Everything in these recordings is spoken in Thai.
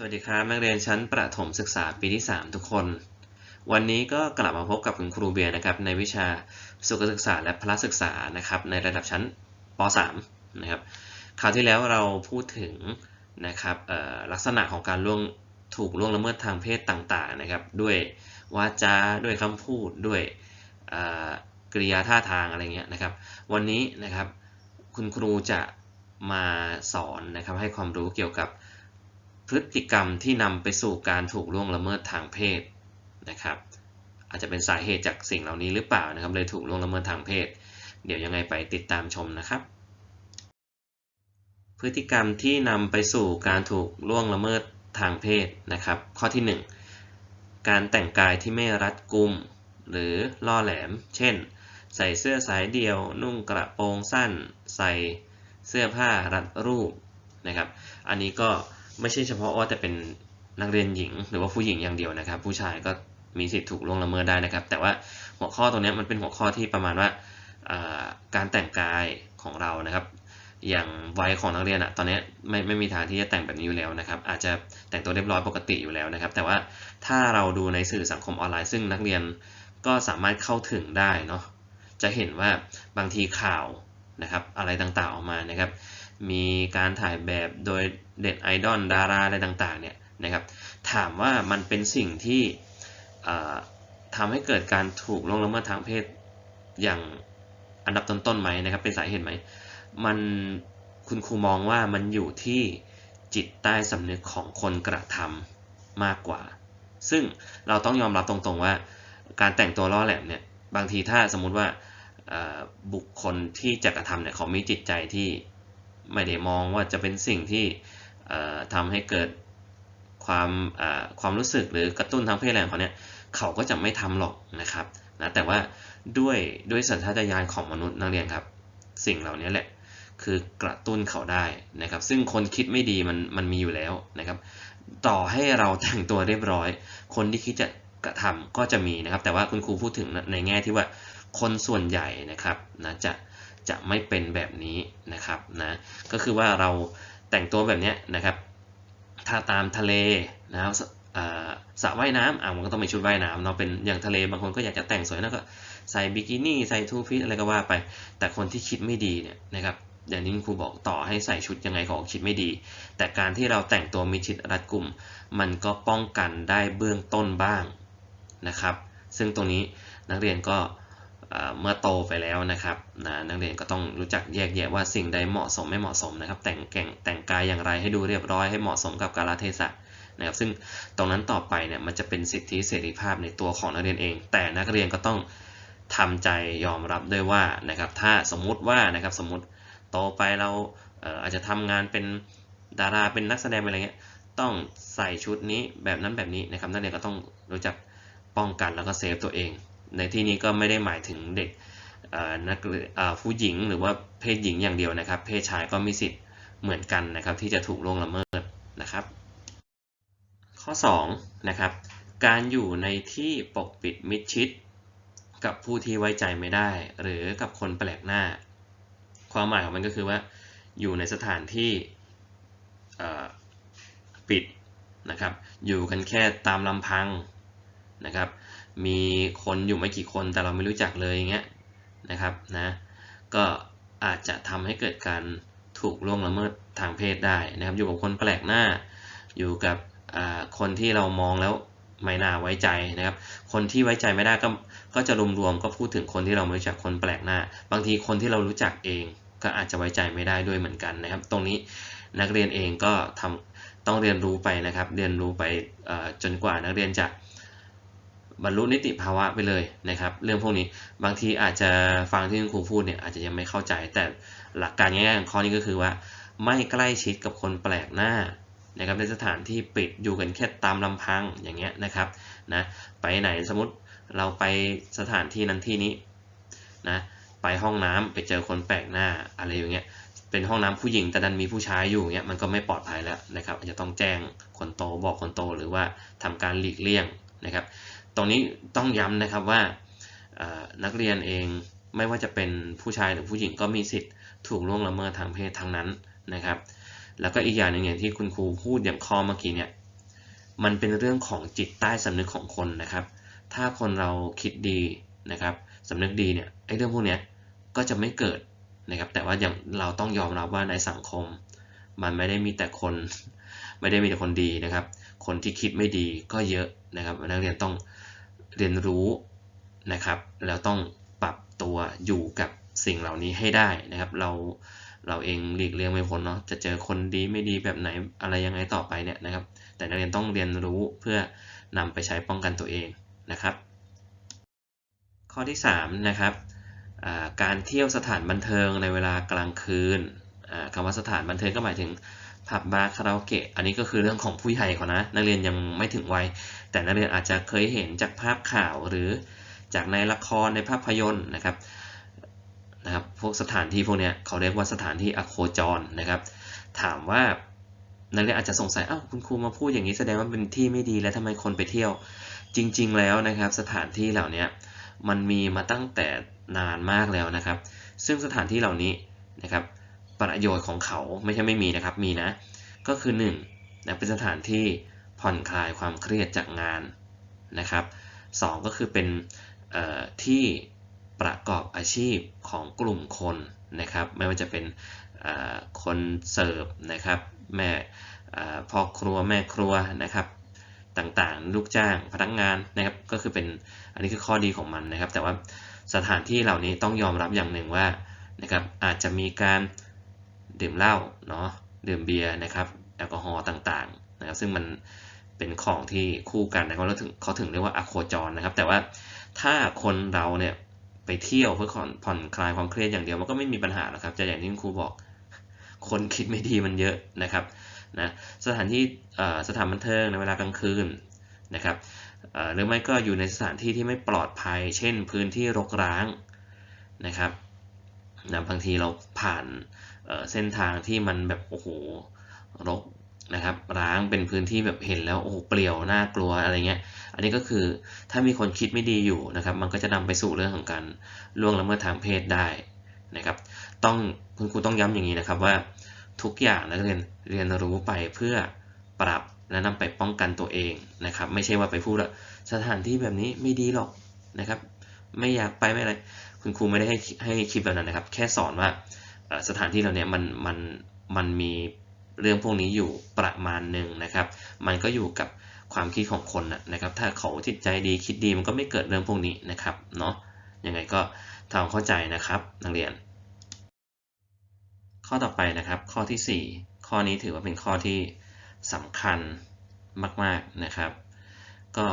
สวัสดีครับนักเรียนชั้นประถมศึกษาปีที่ 3 ทุกคน วันนี้ก็กลับมาพบกับคุณครูเบียร์นะครับในวิชาสุขศึกษาและพละศึกษานะครับในระดับชั้นป .3 นะครับคราวที่แล้วเราพูดถึงนะครับลักษณะของการล่วงถูกล่วงละเมิดทางเพศต่างๆนะครับด้วยวาจาด้วยคำพูดด้วยกริยาท่าทางอะไรเงี้ยนะครับ วันนี้นะครับคุณครูจะมาสอนนะครับให้ความรู้เกี่ยวกับ พฤติกรรมที่นำไปสู่การถูกล่วงละเมิดทางเพศนะครับ อาจจะเป็นสาเหตุจากสิ่งเหล่านี้หรือเปล่านะครับ เลยถูกล่วงละเมิดทางเพศ เดี๋ยวยังไงไปติดตามชมนะครับ พฤติกรรมที่นำไปสู่การถูกล่วงละเมิดทางเพศนะครับ ข้อที่ 1 การแต่งกายที่ไม่รัดกุม หรือล่อแหลม เช่น ใส่เสื้อสายเดียว นุ่งกระโปรงสั้น ใส่เสื้อผ้ารัดรูปนะครับ อันนี้ก็ ไม่ใช่เฉพาะว่าแต่เป็นนักเรียนหญิง หรือว่าผู้หญิงอย่างเดียวนะครับ ผู้ชายก็มีสิทธิ์ถูกล่วงละเมิดได้นะครับ แต่ว่าหัวข้อตรงนี้มันเป็นหัวข้อที่ประมาณว่าการแต่งกายของเรานะครับ อย่างวัยของนักเรียนอะตอนนี้ไม่ไม่มีทางที่จะแต่งแบบนี้อยู่แล้วนะครับ อาจจะแต่งตัวเรียบร้อยปกติอยู่แล้วนะครับ แต่ว่าถ้าเราดูในสื่อสังคมออนไลน์ ซึ่งนักเรียนก็สามารถเข้าถึงได้เนาะจะเห็นว่าบางทีข่าวนะครับ อะไรต่างๆออกมานะครับ มีการถ่ายแบบโดยเด็ดไอดอลดาราอะไรต่างๆเนี่ยนะครับถามว่ามันเป็นสิ่งที่ทำให้เกิดการถูกล่วงละเมิดทางเพศอย่างอันดับต้นๆไหมนะครับเป็นสาเหตุไหมมันคุณครูมองว่ามันอยู่ที่จิตใต้สำนึกของคนกระทำมากกว่า ซึ่งเราต้องยอมรับตรงๆว่า การแต่งตัวล่อแหลมเนี่ยบางทีถ้าสมมุติว่าบุคคลที่จะกระทำเนี่ยเขามีจิตใจที่ ไม่ได้มองว่าจะเป็นสิ่งที่ทำให้เกิดความความรู้สึกหรือกระตุ้นทางเพศอะไรของเขาเนี่ยเขาก็จะไม่ทำหรอกนะครับนะแต่ว่าด้วยด้วยสัญชาตญาณของมนุษย์นักเรียนครับ สิ่งเหล่านี้แหละคือกระตุ้นเขาได้นะครับ ซึ่งคนคิดไม่ดีมันมันมีอยู่แล้วนะครับ ต่อให้เราแต่งตัวเรียบร้อย คนที่คิดจะกระทำก็จะมีนะครับ แต่ว่าคุณครูพูดถึงในแง่ที่ว่าคนส่วนใหญ่นะครับนะจะ จะไม่เป็นแบบนี้นะครับนะก็คือว่าเราแต่งตัวแบบนี้นะครับ ถ้าตามทะเลนะครับสระว่ายน้ำอะมันก็ต้องมีชุดว่ายน้ำเนาะเป็นอย่างทะเลบางคนก็อยากจะแต่งสวยแล้วก็ใส่บิกินี่ใส่ทูฟิตอะไรก็ว่าไป แต่คนที่คิดไม่ดีเนี่ยนะครับอย่างที่ครูบอกต่อให้ใส่ชุดยังไงก็คิดไม่ดี แต่การที่เราแต่งตัวมีชิดรัดกลุ่ม มันก็ป้องกันได้เบื้องต้นบ้างนะครับ ซึ่งตรงนี้นักเรียนก็ เมื่อโตไปแล้วนะครับนะนักเรียนก็ต้องรู้จักแยกแยะว่าสิ่งใดเหมาะสมไม่เหมาะสมนะครับ แต่งแก่งแต่งกายอย่างไรให้ดูเรียบร้อยให้เหมาะสมกับกาลเทศะนะครับซึ่งตรงนั้นต่อไปเนี่ยมันจะเป็นสิทธิเสรีภาพในตัวของนักเรียนเอง แต่นักเรียนก็ต้องทำใจยอมรับด้วยว่านะครับถ้าสมมุติว่านะครับสมมติโตไปเราอาจจะทำงานเป็นดาราเป็นนักแสดงอะไรเงี้ยต้องใส่ชุดนี้แบบนั้นแบบนี้นะครับนักเรียนก็ต้องรู้จักป้องกันแล้วก็เซฟตัวเอง ในที่นี้ก็ไม่ได้หมายถึงเด็กนักผู้หญิงหรือว่าเพศหญิงอย่างเดียวนะครับ เพศชายก็มีสิทธิ์เหมือนกันนะครับ ที่จะถูกล่วงละเมิดนะครับ ข้อ2นะครับการอยู่ในที่ปกปิดมิดชิด กับผู้ที่ไว้ใจไม่ได้ หรือกับคนแปลกหน้า ความหมายของมันก็คือว่า อยู่ในสถานที่ปิดนะครับ อยู่กันแค่ตามลำพังนะครับ มีคนอยู่ไม่กี่คนแต่เราไม่รู้จักเลยอย่างเงี้ยนะครับนะก็อาจจะทำให้เกิดการถูกล่วงละเมิดทางเพศได้นะครับ อยู่กับคนแปลกหน้า อยู่กับคนที่เรามองแล้วไม่น่าไว้ใจนะครับ คนที่ไว้ใจไม่ได้ก็ก็จะรวมๆก็พูดถึงคนที่เราไม่รู้จักคนแปลกหน้า บางทีคนที่เรารู้จักเองก็อาจจะไว้ใจไม่ได้ด้วยเหมือนกันนะครับ ตรงนี้นักเรียนเองก็ทำต้องเรียนรู้ไปนะครับ เรียนรู้ไปจนกว่านักเรียนจะ บรรลุนิติภาวะไปเลยนะครับ เรื่องพวกนี้บางทีอาจจะฟังที่คุณครูพูดเนี่ยอาจจะยังไม่เข้าใจ แต่หลักการง่ายๆของข้อนี้ก็คือว่า ไม่ใกล้ชิดกับคนแปลกหน้านะครับในสถานที่ปิดอยู่กันแค่ตามลำพังอย่างเงี้ยนะครับนะไปไหนสมมติเราไปสถานที่นั้นที่นี้นะไปห้องน้ำไปเจอคนแปลกหน้าอะไรอย่างเงี้ยเป็นห้องน้ำผู้หญิงแต่ดันมีผู้ชายอยู่เงี้ยมันก็ไม่ปลอดภัยแล้วนะครับอาจจะต้องแจ้งคนโตบอกคนโตหรือว่าทำการหลีกเลี่ยงนะครับ ตรงนี้ต้องย้ำนะครับว่านักเรียนเองไม่ว่าจะเป็นผู้ชายหรือผู้หญิงก็มีสิทธิ์ถูกล่วงละเมิดทางเพศทั้งนั้นนะครับ แล้วก็อีกอย่างหนึ่งอย่างที่คุณครูพูดอย่างข้อเมื่อกี้เนี่ยมันเป็นเรื่องของจิตใต้สำนึกของคนนะครับ ถ้าคนเราคิดดีนะครับสำนึกดีเนี่ยไอ้เรื่องพวกนี้ก็จะไม่เกิดนะครับ แต่ว่าอย่างเราต้องยอมรับว่าในสังคม มันไม่ได้มีแต่คน ไม่ได้มีแต่คนดีนะครับ คนที่คิดไม่ดีก็เยอะนะครับ นักเรียนต้องเรียนรู้นะครับ แล้วต้องปรับตัวอยู่กับสิ่งเหล่านี้ให้ได้นะครับ เราเราเองหลีกเลี่ยงไม่พ้นเนาะจะเจอคนดีไม่ดีแบบไหนอะไรยังไงต่อไปเนี่ยนะครับ แต่นักเรียนต้องเรียนรู้เพื่อนำไปใช้ป้องกันตัวเองนะครับ ข้อที่3นะครับการเที่ยวสถานบันเทิงในเวลากลางคืนคำว่าสถานบันเทิงก็หมายถึง ผับบาร์คาราโอเกะอันนี้ก็คือเรื่องของผู้ใหญ่เขานะ นักเรียนยังไม่ถึงวัย แต่นักเรียนอาจจะเคยเห็นจากภาพข่าวหรือจากในละครในภาพยนตร์นะครับนะครับ พวกสถานที่พวกนี้เขาเรียกว่าสถานที่อโคจรนะครับ ถามว่านักเรียนอาจจะสงสัยอ้าวคุณครูมาพูดอย่างนี้แสดงว่าเป็นที่ไม่ดีแล้วทำไมคนไปเที่ยว จริง ๆ แล้วนะครับ สถานที่เหล่านี้มันมีมาตั้งแต่นานมากแล้วนะครับ ซึ่งสถานที่เหล่านี้นะครับ ประโยชน์ของเขาไม่ใช่ไม่มีนะครับมีนะ ก็คือ1นะเป็นสถานที่ผ่อนคลายความเครียดจากงานนะครับ 2 ก็คือเป็นที่ประกอบอาชีพของกลุ่มคนนะครับ ไม่ว่าจะเป็นคนเสิร์ฟนะครับแม่พ่อครัวแม่ครัวนะครับต่างๆ ลูกจ้างพนักงานนะครับก็คือเป็นอันนี้คือข้อดีของมันนะครับ แต่ว่าสถานที่เหล่านี้ต้องยอมรับอย่างหนึ่งว่านะครับอาจจะมีการ ดื่มเหล้าเนาะดื่มเบียร์นะครับแอลกอฮอล์ต่างๆนะครับซึ่งมันเป็นของที่คู่กันนะครับแล้วถึงเขาถึงเรียกว่าอะโคจรนะครับ แต่ว่าถ้าคนเราเนี่ยไปเที่ยวเพื่อผ่อนคลายความเครียดอย่างเดียวมันก็ไม่มีปัญหาหรอกครับจะอย่างที่ครูบอก คนคิดไม่ดีมันเยอะนะครับนะสถานที่สถานบันเทิงในเวลากลางคืนนะครับหรือไม่ก็อยู่ในสถานที่ที่ไม่ปลอดภัย เช่นพื้นที่รกร้างนะครับ นะบางทีเราผ่านเส้นทางที่มันแบบโอ้โหรกนะครับร้างเป็นพื้นที่แบบเห็นแล้วโอ้โหเปลี่ยวน่ากลัวอะไรเงี้ย อันนี้ก็คือถ้ามีคนคิดไม่ดีอยู่นะครับ มันก็จะนำไปสู่เรื่องของการล่วงละเมิดทางเพศได้นะครับ ต้องคุณครูต้องย้ำอย่างนี้นะครับว่าทุกอย่างนักเรียนเรียนรู้ไปเพื่อปรับและนำไปป้องกันตัวเองนะครับ ไม่ใช่ว่าไปพูดว่าสถานที่แบบนี้ไม่ดีหรอกนะครับ ไม่อยากไปไม่อะไร คุณครูไม่ได้ให้ให้คิดแบบนั้นนะครับ แค่สอนว่าสถานที่เราเนี้ยมันมันมันมีเรื่องพวกนี้อยู่ประมาณหนึ่งนะครับ มันก็อยู่กับความคิดของคนนะครับ ถ้าเขาจิตใจดีคิดดีมันก็ไม่เกิดเรื่องพวกนี้นะครับเนาะยังไงก็ทำเข้าใจนะครับนักเรียน ข้อต่อไปนะครับ ข้อที่ 4 ข้อนี้ถือว่าเป็นข้อที่สำคัญมาก ๆนะครับ ก็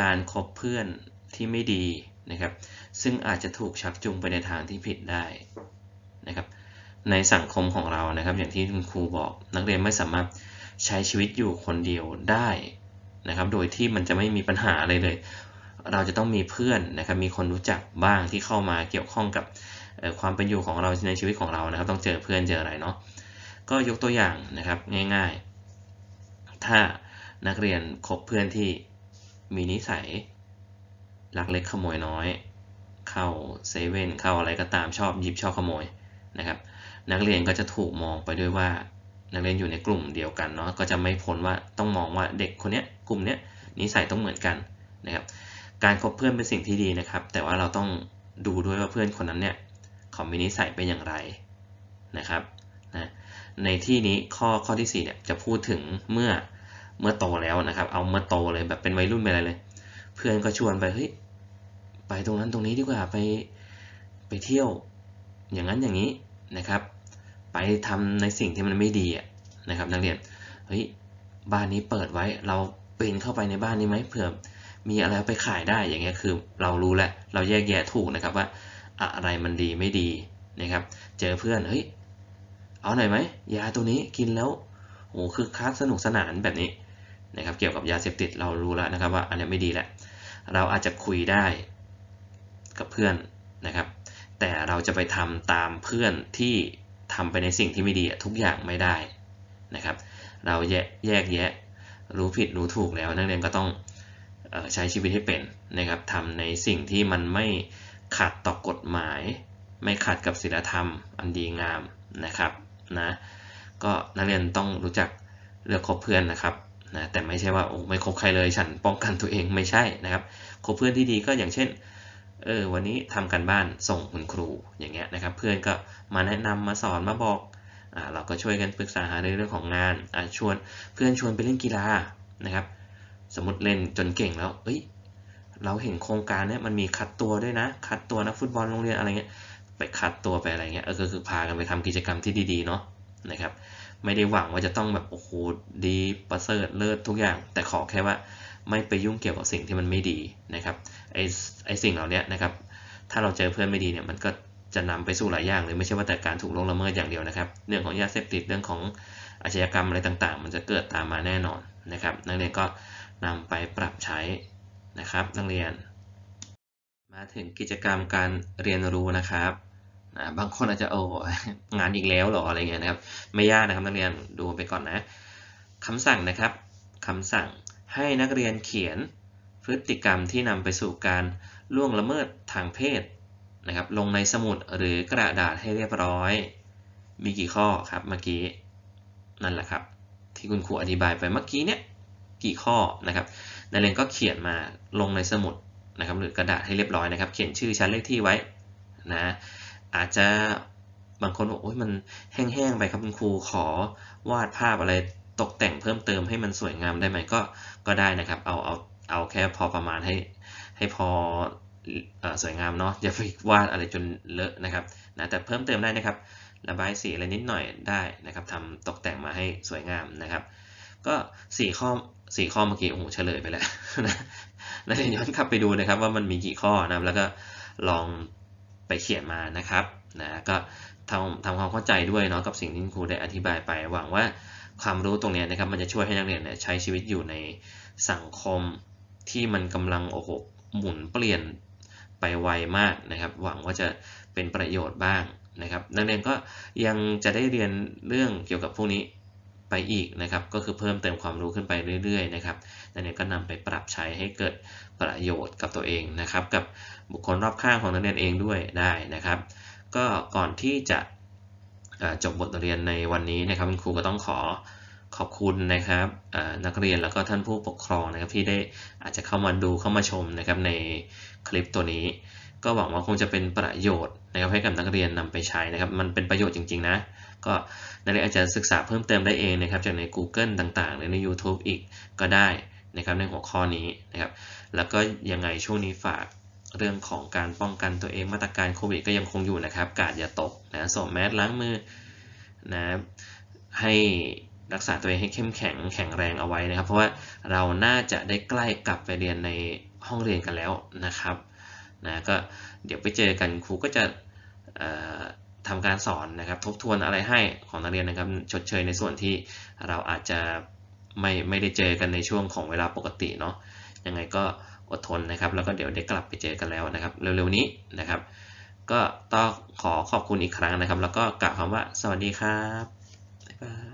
การคบเพื่อนที่ไม่ดี นะครับ ซึ่งอาจจะถูกชักจูงไปในทางที่ผิดได้นะครับ ในสังคมของเรานะครับ อย่างที่คุณครูบอกนักเรียนไม่สามารถใช้ชีวิตอยู่คนเดียวได้นะครับ โดยที่มันจะไม่มีปัญหาอะไรเลย เราจะต้องมีเพื่อนนะครับ มีคนรู้จักบ้างที่เข้ามาเกี่ยวข้องกับความเป็นอยู่ของเราในชีวิตของเรานะครับ ต้องเจอเพื่อนเจออะไรเนาะ ก็ยกตัวอย่างนะครับง่าย ๆ ถ้านักเรียนคบเพื่อนที่มีนิสัย ลักเล็กขโมยน้อย เข้าเซเว่นเข้าอะไรก็ตามชอบยิบชอบขโมยนะครับ นักเรียนก็จะถูกมองไปด้วยว่านักเรียนอยู่ในกลุ่มเดียวกันเนาะก็จะไม่พ้นว่าต้องมองว่าเด็กคนนี้กลุ่มนี้นิสัยต้องเหมือนกันนะครับการคบเพื่อนเป็นสิ่งที่ดีนะครับ แต่ว่าเราต้องดูด้วยว่าเพื่อนคนนั้นเนี่ยเขามีนิสัยเป็นอย่างไรนะครับนะในที่นี้ข้อข้อที่4เนี่ยจะพูดถึงเมื่อเมื่อโตแล้วนะครับ เอาเมื่อโตเลยแบบเป็นวัยรุ่นไปอะไรเลย เพื่อนก็ชวนไปเฮ้ยไป ตรงนั้นตรงนี้ดีกว่าไปไปเที่ยวอย่างนั้นอย่างนี้นะครับ ไปทำในสิ่งที่มันไม่ดีนะครับ นักเรียนเฮ้ยบ้านนี้เปิดไว้เราปีนเข้าไปในบ้านนี้ไหมเผื่อมีอะไรไปขายได้อย่างเงี้ยคือเรารู้แล้วเราแยกแยะถูกนะครับว่าอะไรมันดีไม่ดีนะครับ เจอเพื่อนเฮ้ยเอาหน่อยไหมยาตัวนี้กินแล้วโอ้คือคักสนุกสนานแบบนี้นะครับ เกี่ยวกับยาเสพติดเรารู้แล้วนะครับว่าอันนี้ไม่ดีแหละ เราอาจจะคุยได้ กับเพื่อนนะครับ แต่เราจะไปทำตามเพื่อนที่ทำไปในสิ่งที่ไม่ดีทุกอย่างไม่ได้นะครับ เราแยกแยกแยะรู้ผิดรู้ถูกแล้ว นักเรียนก็ต้องใช้ชีวิตให้เป็นนะครับทำในสิ่งที่มันไม่ขัดต่อกฎหมาย ไม่ขัดกับศีลธรรม อันดีงามนะครับนะก็นักเรียนต้องรู้จักเลือกคบเพื่อนนะครับนะแต่ไม่ใช่ว่าโอ้ไม่คบใครเลยฉันป้องกันตัวเองไม่ใช่นะครับคบเพื่อนที่ดีก็อย่างเช่น เออวันนี้ทำกันบ้านส่งคุณครูอย่างเงี้ยนะครับ เพื่อนก็มาแนะนำมาสอนมาบอกอ่าเราก็ช่วยกันปรึกษาหาเรื่องของงานอ่าชวนเพื่อนชวนไปเล่นกีฬานะครับ สมมติเล่นจนเก่งแล้วเอ้ยเราเห็นโครงการเนี้ยมันมีคัดตัวด้วยนะ คัดตัวนักฟุตบอลโรงเรียนอะไรเงี้ยไปคัดตัวไปอะไรเงี้ยเออก็คือพากันไปทำกิจกรรมที่ดีๆเนาะนะครับ ไม่ได้หวังว่าจะต้องแบบโอ้โหดีประเสริฐเลิศทุกอย่าง แต่ขอแค่ว่า ไม่ไปยุ่งเกี่ยวกับสิ่งที่มันไม่ดีนะครับไอไอสิ่งเหล่านี้นะครับ ถ้าเราเจอเพื่อนไม่ดีเนี่ยมันก็จะนำไปสู่หลายอย่างเลยไม่ใช่ว่าแต่การถูกล่วงละเมิดอย่างเดียวนะครับ เรื่องของยาเสพติดเรื่องของอาชญากรรมอะไรต่างๆ มันจะเกิดตามมาแน่นอนนะครับ นักเรียนก็นำไปปรับใช้นะครับ นักเรียน มาถึงกิจกรรมการเรียนรู้นะครับนะบางคนอาจจะโอ้งานอีกแล้วหรออะไรเงี้ยนะครับ ไม่ยากนะครับนักเรียนดูไปก่อนนะคำสั่งนะครับคำสั่ง ให้นักเรียนเขียนพฤติกรรมที่นำไปสู่การล่วงละเมิดทางเพศนะครับ ลงในสมุดหรือกระดาษให้เรียบร้อย มีกี่ข้อครับเมื่อกี้นั่นแหละครับ ที่คุณครูอธิบายไปเมื่อกี้เนี่ยกี่ข้อนะครับนักเรียนก็เขียนมาลงในสมุดนะครับ หรือกระดาษให้เรียบร้อยนะครับ เขียนชื่อชั้นเลขที่ไว้นะ อาจจะบางคนบอกโอ้ยมันแห้งๆไปครับคุณครูขอวาดภาพอะไร ตกแต่งเพิ่มเติมให้มันสวยงามได้ไหมก็ก็ได้นะครับ เอาเอาเอาแค่พอประมาณให้ให้พอสวยงามเนาะอย่าไปวาดอะไรจนเลอะนะครับนะแต่เพิ่มเติมได้นะครับ ระบายสีอะไรนิดหน่อยได้นะครับทำตกแต่งมาให้สวยงามนะครับ ก็สี่ข้อสี่ข้อเมื่อกี้โอ้โหเฉลยไปแล้วนะแล้วย้อนกลับไปดูนะครับ ว่ามันมีกี่ข้อนะแล้วก็ลองไปเขียนมานะครับนะก็ทำทำความเข้าใจด้วยเนาะกับสิ่งที่ครูได้อธิบายไปหวังว่า ความรู้ตรงนี้นะครับ มันจะช่วยให้นักเรียนเนี่ยใช้ชีวิตอยู่ในสังคมที่มันกำลังโอ้โหหมุนเปลี่ยนไปไวมากนะครับ หวังว่าจะเป็นประโยชน์บ้างนะครับ นักเรียนก็ยังจะได้เรียนเรื่องเกี่ยวกับพวกนี้ไปอีกนะครับ ก็คือเพิ่มเติมความรู้ขึ้นไปเรื่อยๆนะครับนักเรียนก็นำไปปรับใช้ให้เกิดประโยชน์กับตัวเองนะครับ กับบุคคลรอบข้างของนักเรียนเองด้วยได้นะครับ ก็ก่อนที่จะ จบบทเรียนในวันนี้นะครับคุณครูก็ต้องขอขอบคุณนะครับนักเรียนแล้วก็ท่านผู้ปกครองนะครับที่ได้อาจจะเข้ามาดูเข้ามาชมนะครับในคลิปตัวนี้ ก็หวังว่าคงจะเป็นประโยชน์นะครับให้กับนักเรียนนำไปใช้นะครับ มันเป็นประโยชน์จริง ๆ นะ ก็นักเรียนอาจจะศึกษาเพิ่มเติมได้เองนะครับจากใน Google ต่างๆ หรือใน YouTube อีกก็ได้นะครับในหัวข้อนี้นะครับ แล้วก็ยังไงช่วงนี้ฝาก เรื่องของการป้องกันตัวเองมาตรการโควิดก็ยังคงอยู่นะครับ กาดอย่าตกนะสวมแมสล้างมือนะให้รักษาตัวเองให้เข้มแข็งแข็งแรงเอาไว้นะครับ เพราะว่าเราน่าจะได้ใกล้กลับไปเรียนในห้องเรียนกันแล้วนะครับนะก็เดี๋ยวไปเจอกันครูก็จะทำการสอนนะครับ ทบทวนอะไรให้ของนักเรียนนะครับ ชดเชยในส่วนที่เราอาจจะไม่ไม่ได้เจอกันในช่วงของเวลาปกติเนาะยังไงก็ อดทนนะครับ แล้วก็เดี๋ยวได้กลับไปเจอกันแล้วนะครับ เร็วๆนี้นะครับ ก็ต้องขอขอบคุณอีกครั้งนะครับ แล้วก็กล่าวคำว่าสวัสดีครับบ๊ายบาย